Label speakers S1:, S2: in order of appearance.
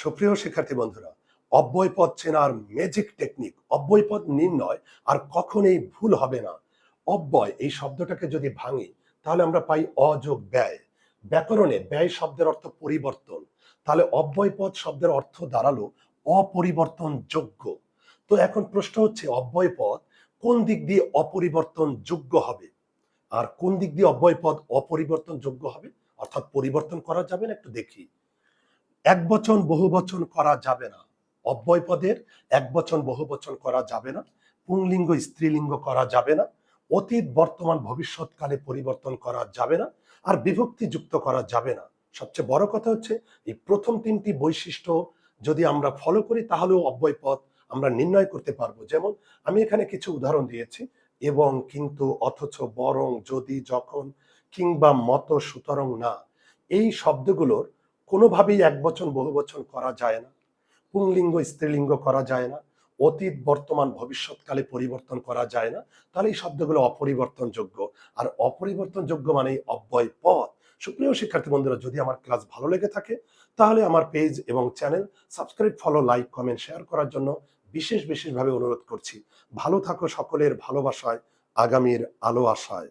S1: সুপ্রিয় শিক্ষার্থী বন্ধুরা অব্যয় পদ চেনার ম্যাজিক টেকনিক অব্যয় পদ নির্ণয় আর কখনোই ভুল হবে না। অব্যয় এই শব্দটাকে যদি ভাঙি, তাহলে আমরা পাই অযোগ ব্যয়। ব্যাকরণে ব্যয় শব্দের অর্থ পরিবর্তন। তাহলে অব্যয় পদ শব্দের অর্থ দাঁড়াল অপরিবর্তনযোগ্য। তো এখন প্রশ্ন হচ্ছে অব্যয় পদ কোন দিক দিয়ে অপরিবর্তন যোগ্য হবে? আর কোন দিক দিয়ে অব্যয় পদ অপরিবর্তনযোগ্য হবে? অর্থাৎ পরিবর্তন করা যাবে না? একটু দেখি। এক বচন বহু বচন করা যাবে না। অব্যয় পদের এক বচন বহু বচন করা যাবে না। পুংলিঙ্গ, স্ত্রীলিঙ্গ করা যাবে না। অতীত, বর্তমান, ভবিষ্যৎকালে পরিবর্তন করা যাবে না। আর বিভক্তি যুক্ত করা যাবে না। সবচেয়ে বড় কথা হচ্ছে, এই প্রথম তিনটি বৈশিষ্ট্য যদি আমরা ফলো করি, তাহলেও অব্যয় পদ আমরা নির্ণয় করতে পারব। যেমন, আমি এখানে কিছু উদাহরণ দিয়েছি, এবং কিন্তু অথচ বরং যদি, যখন, কিংবা মত সুতরাং না, এই শব্দগুলোর কোনোভাবেই এক বচন, বহু বচন করা যায় না। পুংলিঙ্গ, স্ত্রীলিঙ্গ করা যায় না। অতীত, বর্তমান, ভবিষ্যৎকালে পরিবর্তন করা যায় না। তাহলে এই শব্দগুলো অপরিবর্তনযোগ্য। আর অপরিবর্তনযোগ্য মানেই অব্যয় পথ। সুপ্রিয় শিক্ষার্থী বন্ধুরা, যদি আমার ক্লাস ভালো লেগে থাকে, তাহলে আমার পেজ এবং channel subscribe, follow, like, comment, share করার জন্য বিশেষ, বিশেষভাবে অনুরোধ করছি। ভালো থাকো সকলের ভালোবাসায়, আগামীর আলো আশায়।